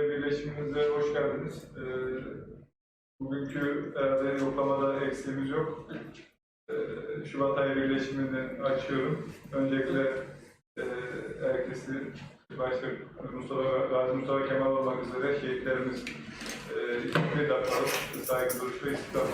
Birleşimimize hoş geldiniz. Ee, bugünkü herhalde yoklamada eksiğimiz yok. Ee, Şubat ayı birleşimini açıyorum. Öncelikle e, herkesi başta Mustafa, Mustafa Kemal olmak üzere şehitlerimiz e, bir dakikalık saygı duruşu ve istiklal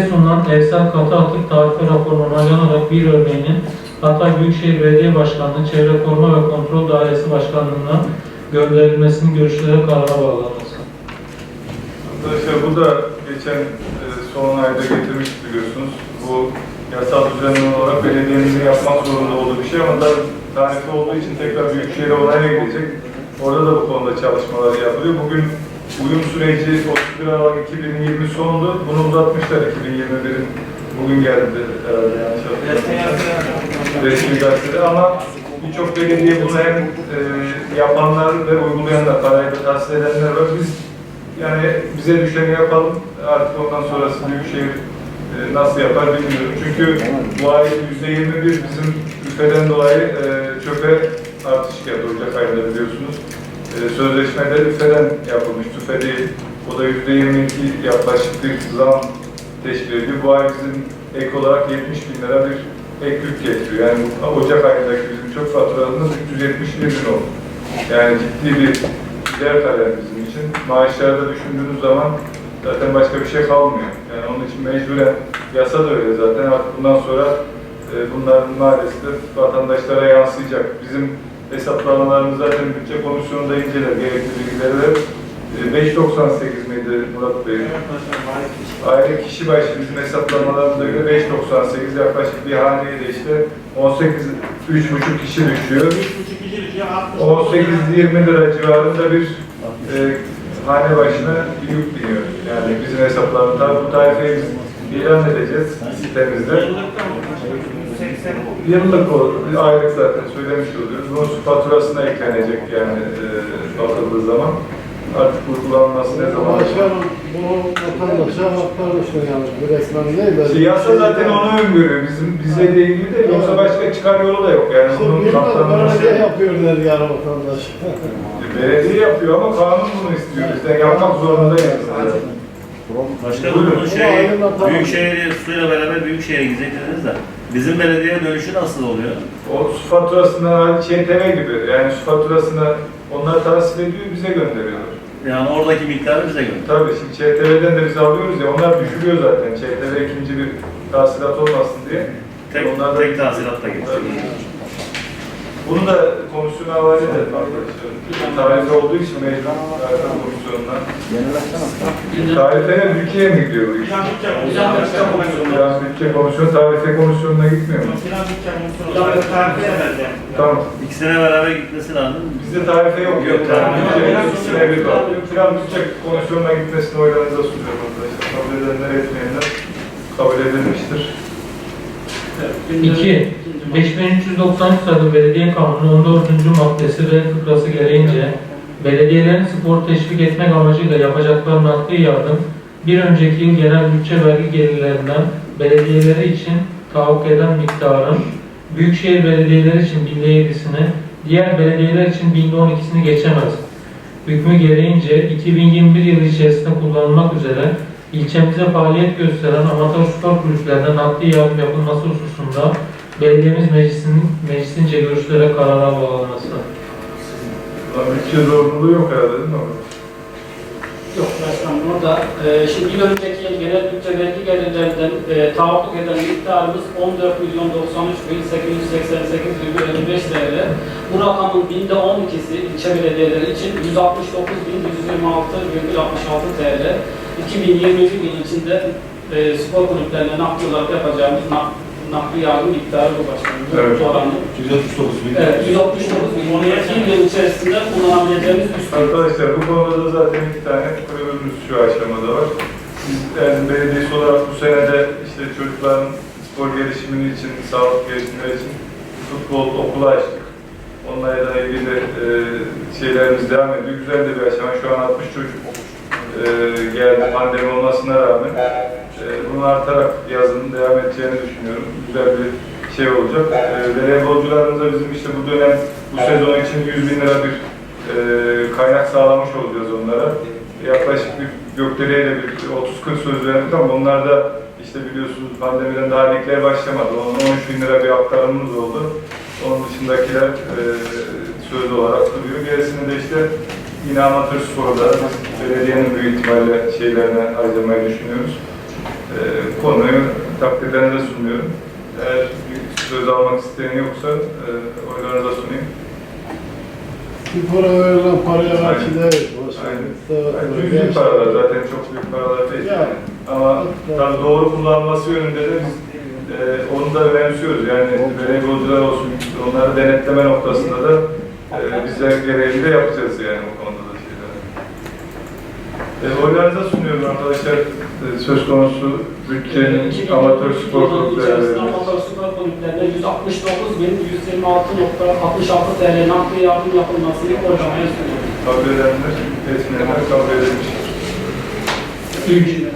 sunulan Evsel Katı Atık Tarife raporuna onaylanarak bir örneğinin Hatay Büyükşehir Belediye Başkanlığı Çevre Koruma ve Kontrol Dairesi Başkanlığı'na gönderilmesinin görüşlere karara bağlanması. Arkadaşlar bu da geçen e, son ayda getirmiştik biliyorsunuz. Bu yasal düzenli olarak belediyemizin yapmak zorunda olduğu bir şey ama da tarifi olduğu için tekrar Büyükşehir'e onaya gidecek. Orada da bu konuda çalışmalar yapılıyor. Bugün uyum süreci 31 Aralık 2020 sondu. Bunu uzatmışlar 2021'in bugün geldi herhalde yanlış. Resmi gazetede ama birçok belediye bunu hem e, yapanlar ve uygulayanlar, parayı da tahsil edenler var. Biz yani bize düşeni yapalım. Artık ondan sonrası Büyükşehir e, nasıl yapar bilmiyorum. Çünkü bu ay %21 bizim üfeden dolayı e, çöpe artış geldi Ocak ayında biliyorsunuz. E, sözleşmede üfeden yapılmış, tüfe değil. O da %22 yaklaşık bir zam teşkil ediyor. Bu ay bizim ek olarak 70 bin lira bir ek yük getiriyor. Yani Ocak ayındaki bizim çöp faturalarımız 371 bin oldu. Yani ciddi bir gider kalem bizim için. Maaşlarda düşündüğünüz zaman zaten başka bir şey kalmıyor. Yani onun için mecburen yasa da öyle zaten artık bundan sonra e, bunların maalesef vatandaşlara yansıyacak. Bizim hesaplamalarımız zaten bütçe komisyonunda inceler gerekli bilgileri ver. E, 5.98 miydi Murat Bey? Aile kişi başı bizim hesaplamalarımıza göre 5.98 yaklaşık bir haneye de işte 18 3,5 kişi düşüyor. 18-20 lira civarında bir e, hane başına bir yük biniyor. Yani bizim hesaplarında bu tarifeyi biz ilan edeceğiz sitemizde. Yıllık o, aylık zaten söylemiş oluyoruz. Bunun su faturasına eklenecek yani e, bakıldığı zaman. Artık uygulanması ne zaman? Başkanım bunu vatandaşa aktarmışlar yani bu resmen değil de. İşte yasa zaten onu öngörüyor. Bizim bize de ilgili de yoksa başka çıkar yolu da yok. Yani İşte bunun kaptanması belediye yapıyor der yani vatandaş. belediye yapıyor ama kanun bunu istiyor. Bizden yapmak zorundayız. Başkanım Buyurun. bunun Ama şey, aydınlatalım. Büyükşehir suyla beraber Büyükşehir'e gidecek dediniz de bizim belediye dönüşü nasıl oluyor? O su faturasına ÇTV gibi yani su faturasına onlar tahsil ediyor bize gönderiyorlar. Yani oradaki miktarı bize gönder. Tabii şimdi ÇTV'den de biz alıyoruz ya onlar düşürüyor zaten. ÇTV ikinci bir tahsilat olmasın diye. Tek, Onlar da- tek tahsilat da geçiyor. Bunu da komisyona havale arkadaşlar. Tarife olduğu için mecbur zaten komisyonuna. Tarifeye ülkeye mi gidiyor bu iş? Yani bütçe komisyonu tarife komisyonuna gitmiyor mu? Tamam. İkisine beraber gitmesi lazım. Bizde tarife yok. Yok. Bütçe ikisine bir var. Plan bütçe komisyonuna gitmesini oylarınıza sunuyorum arkadaşlar. Kabul edenler etmeyenler kabul edilmiştir. 2. 5393 sayılı Belediye Kanunu 14. maddesi ve fıkrası gereğince belediyelerin spor teşvik etmek amacıyla yapacakları nakdi yardım bir önceki yıl genel bütçe vergi gelirlerinden belediyeleri için tahakkuk eden miktarın Büyükşehir belediyeleri için binde yedisini, diğer belediyeler için binde on ikisini geçemez. Hükmü gereğince 2021 yılı içerisinde kullanılmak üzere ilçemize faaliyet gösteren amatör spor kulüplerine nakdi yardım yapılması hususunda belediyemiz meclisinin meclisince görüşlere karara bağlanması. Bütçe zorunluluğu yok herhalde değil mi? Yok başkanım orada e, şimdi bir önceki yıl genel bütçe vergi gelirlerinden e, tahakkuk eden miktarımız 14 milyon 93 bin 888,55 TL. Bu rakamın binde 12'si ilçe belediyeleri için 169 bin 126,66 TL. 2021 yıl içinde e, spor kulüplerine nakli olarak yapacağımız nak, nakli yardım miktarı bu başkanım. Bu Evet. oranı. 169 bin. Evet, 169 bin. Onu bir yıl içerisinde kullanabileceğimiz üst Arkadaşlar bu konuda da zaten iki tane kulübümüz şu aşamada var. Biz yani belediyesi olarak bu senede işte çocukların spor gelişimini için, sağlık gelişimleri için futbol okulu açtık. Onlarla ilgili e, şeylerimiz devam ediyor. Güzel de bir aşama. Şu an 60 çocuk e, geldi pandemi olmasına rağmen. E, bunu artarak yazının devam edeceğini düşünüyorum. Güzel bir şey olacak. E, voleybolcularımıza bizim işte bu dönem, bu sezon için 100 bin lira bir e, kaynak sağlamış olacağız onlara. Yaklaşık bir gökdeleyle bir 30-40 söz verdik ama onlar da işte biliyorsunuz pandemiden daha ligler başlamadı. Onun 13 bin lira bir aktarımımız oldu. Onun dışındakiler e, söz olarak duruyor. Gerisini de işte yine amatör sporda belediyenin büyük ihtimalle şeylerine harcamayı düşünüyoruz. E, konuyu takdirlerinize sunuyorum. Eğer bir söz almak isteyen yoksa e, oylarınıza sunayım. Spora verilen paraya. Başkanım. Yani cüzi paralar zaten çok büyük paralar değil. Ya. Ama tabii doğru kullanılması yönünde de biz e, onu da önemsiyoruz. Yani voleybolcular olsun, onları denetleme noktasında da e, bize gereğini de yapacağız yani bu konuda da şeyler. E, oylarınıza sunuyorum arkadaşlar. E, söz konusu bütçenin amatör spor kulüpleri. Amatör spor kulüplerine 169 bin 126.66 TL nakli yardım yapılmasını oylamaya sunuyoruz. Kabul edenler, etmeyenler kabul edilmiştir. 3.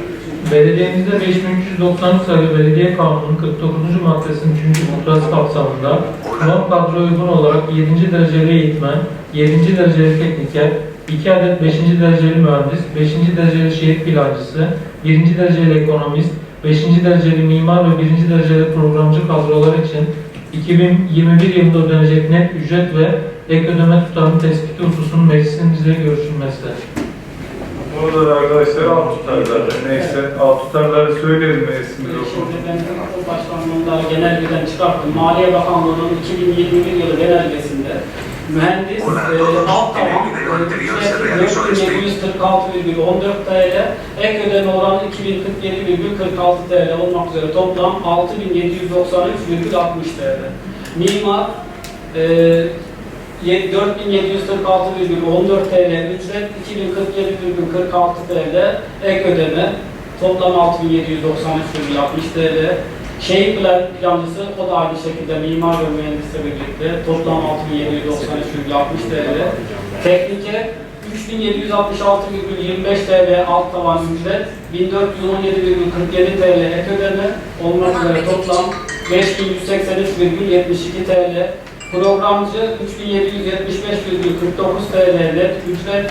Belediyemizde 5393 sayılı Belediye Kanunu'nun 49. maddesinin 3. fıkrası kapsamında norm kadro uygun olarak 7. dereceli eğitmen, 7. dereceli tekniker, 2 adet 5. dereceli mühendis, 5. dereceli şehir plancısı, 1. dereceli ekonomist, 5. dereceli mimar ve 1. dereceli programcı kadrolar için 2021 yılında ödenecek net ücret ve ek ödeme tutarının tespiti hususunun meclisimizle görüşülmesi. Burada da arkadaşlar alt tutar zaten. Neyse alt tutarları söyleyelim meclisimiz Şimdi okulun. ben Akıl Başkanlığı'ndan genelgeden çıkarttım. Maliye Bakanlığı'nın 2021 yılı genelgesinde mühendis e, alt tavan e, ücret 4746,14 TL, ek ödeme oranı 2047,46 TL olmak üzere toplam 6793,60 TL. Mimar e, 4746,14 TL ücret, 2047,46 TL ek ödeme, toplam 6793,60 TL. Şehir plan, plancısı o da aynı şekilde mimar ve mühendisle birlikte toplam 6793,60 TL. Teknike 3766,25 TL alt tavan ücret, 1417,47 TL ek ödeme olmak üzere toplam 5183,72 TL. Programcı 3775,49 TL net ücret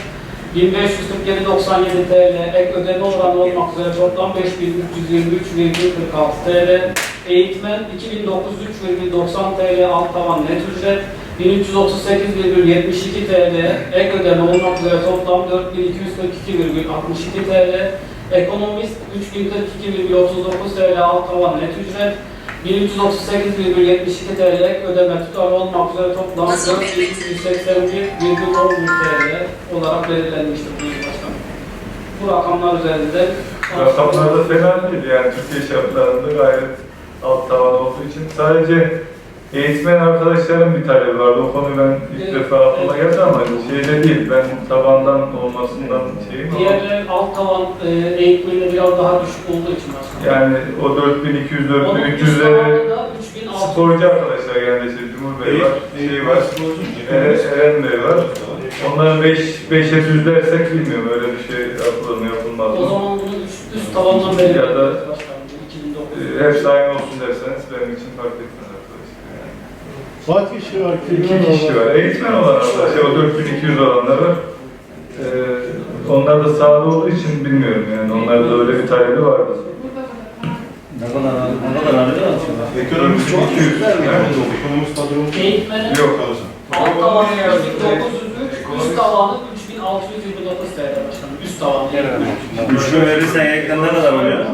1547,97 TL ek ödeme oranı olmak üzere toplam 5323,46 TL. Eğitmen 2093,90 TL alt tavan net ücret 1338,72 TL ek ödeme olmak üzere toplam 4242,62 TL. Ekonomist 3042,39 TL alt tavan net ücret 1338,72 TL ek ödeme tutarı olmak üzere toplam 4181,10 TL olarak belirlenmiştir bu yıl başkanım. Bu rakamlar üzerinde Rakamlar da fena değil yani Türkiye şartlarında gayet alt tavan olduğu için sadece eğitmen arkadaşlarım bir talebi vardı. O konu ben ilk Evet, defa aklıma evet. geldi ama şeyde değil. Ben tabandan olmasından şeyim ama diğer alt tavan e, eğitmeninde biraz daha düşük olduğu için başkanım. yani o 4200 Onun üst 4300 'leri tavanı da 3600 sporcu arkadaşlar yani işte Cumhur Bey var, şey var, Eren Bey var. Onları 5 5'e düzlersek bilmiyorum öyle bir şey yapılır mı yapılmaz O mı? zaman bunu üst, üst tavandan belirleyeceğiz Ya da- başkanım. 2009. Ee, Hepsi aynı olsun derseniz benim için fark etmez arkadaşlar. Yani. Kaç kişi var? İki kişi var. Eğitmen olan arkadaşlar, o 4200 olanlar var. Ee, onlar da sahada olduğu için bilmiyorum yani. Onlarda da öyle bir talebi vardı. Ne kadar ne kadar alıyor musun? Ekonomimiz çok 200. Evet. Ekonomimiz kadromuz Eğitmenin Yok. alt tavanı 903, üst tavanı 3629 TL başkanım. Üst tavanı. Üçlü verirsen eklen ne kadar oluyor?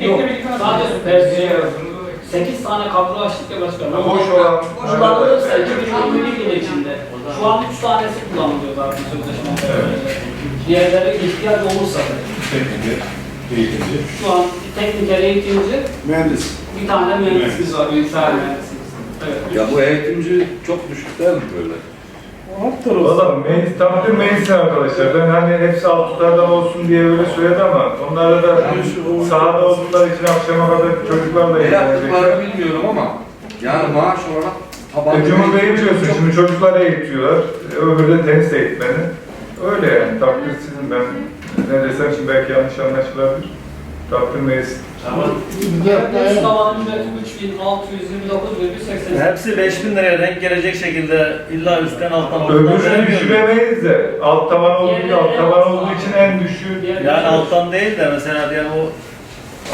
Yok, sadece süpersiyon. 8 tane kadro açtık ya başkanım. Boş olan- Kullanılırsa 2021 yılı içinde. Şu an 3 tanesi kullanılıyor zaten sözleşme. Diğerleri ihtiyaç olursa. tekniker, eğitimci, Şu an tekniker eğitimci, mühendis. bir tane mühendisimiz var, bilgisayar mühendisimiz. Evet. Ya bu eğitimci çok düşük değil mi böyle? Valla meclis, takdir meclis arkadaşlar. Ben hani hepsi alt tutardan olsun diye öyle söyledi ama onlara da sahada oldukları için akşama kadar çocuklarla Ne yaptıklarını ilgilenecekler. bilmiyorum ama yani maaş olarak taban E, Cumhur Bey'i biliyorsun şimdi çocuklara eğitiyorlar. E, Öbürü de tenis eğitmeni. Öyle yani takdir sizin ben ne desem şimdi belki yanlış anlaşılabilir. Takdir tavanın ücreti 3629,80. Hepsi 5000 liraya denk gelecek şekilde illa üstten alttan alttan Öbürünü vermiyor mu? düşüremeyiz de alt tavan olduğu için alt tavan olduğu için en düşüğü Yani alttan değil de mesela diyelim o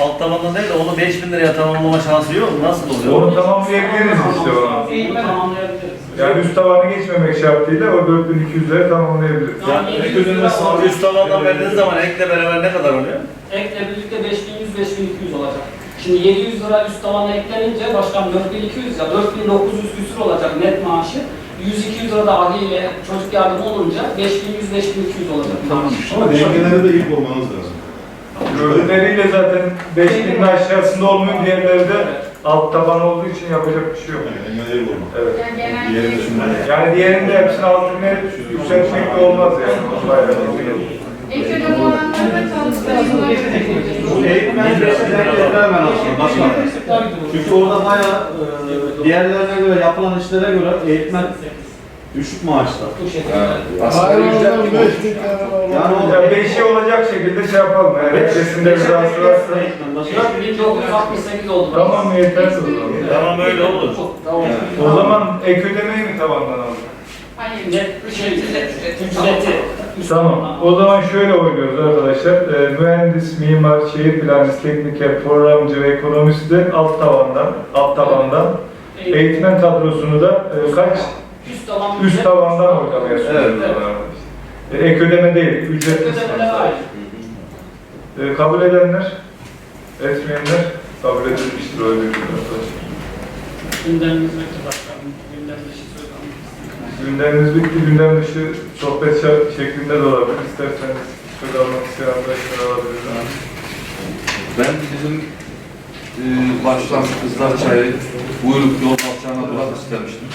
alt tabandan değil de onu 5000 liraya tamamlama şansı yok mu? Nasıl oluyor? Onu tamamlayabiliriz işte tamamlayabiliriz. Yani üst tavanı geçmemek şartıyla o 4200'leri tamamlayabiliriz. Yani Ya, 700 lira Ama üst tabandan verdiğiniz zaman ekle beraber ne kadar oluyor? Ekle birlikte 5100-5200 olacak. Şimdi 700 lira üst tavana eklenince başkan 4200 ya 4900 küsür olacak net maaşı. 100-200 lira da ahiyle çocuk yardımı olunca 5100-5200 olacak. Tamam. Ama dengelerde de iyi olmanız lazım. Öbürleriyle zaten 5000'in aşağısında olmuyor diğerleri de alt taban olduğu için yapacak bir şey yok. Yani dengeleri iyi olmak. Evet. Diğerinde şunlar. Yani diğerinde hepsini altına yükseltmek de olmaz yani. O bayağı İlk bu alanları da çalıştırılmalı. Bu hemen aslında başkanım. Çünkü orada bayağı e, diğerlerine göre yapılan işlere göre eğitmen düşük. Yani asgari ücret gibi 5 olmuş. bin tane var. Yani o Ya beşi olacak şekilde şey yapalım. Yani hepsinde bir rahatsız varsa. eğitmen başkanım. 4968 oldu. Tamam yeter o zaman. Tamam öyle olur. Tamam. O zaman ek ödemeyi mi tabandan alalım? Hayır. Net şey, ücreti. Tamam. tavandan. O zaman şöyle oynuyoruz arkadaşlar. Ee, mühendis, mimar, şehir plancısı, tekniker, programcı ve ekonomisti de alt tavandan, alt tabandan. Eğitmen kadrosunu da e, kaç? Üst tavan Üst tavandan oynamaya sunuyoruz. Evet. E, ek ödeme değil, sınıf. aynı. E, kabul edenler, etmeyenler kabul edilmiştir öyle bir arkadaşlar. Gündemimiz bekle başkanım. Gündem dışı söz almak Gündemimiz bitti, gündem dışı sohbet şeklinde de olabilir. İsterseniz söz almak isteyen arkadaşlar alabilir. Ben bizim e, baştan kızlar çayı buyruk yol alacağına durak istemiştim.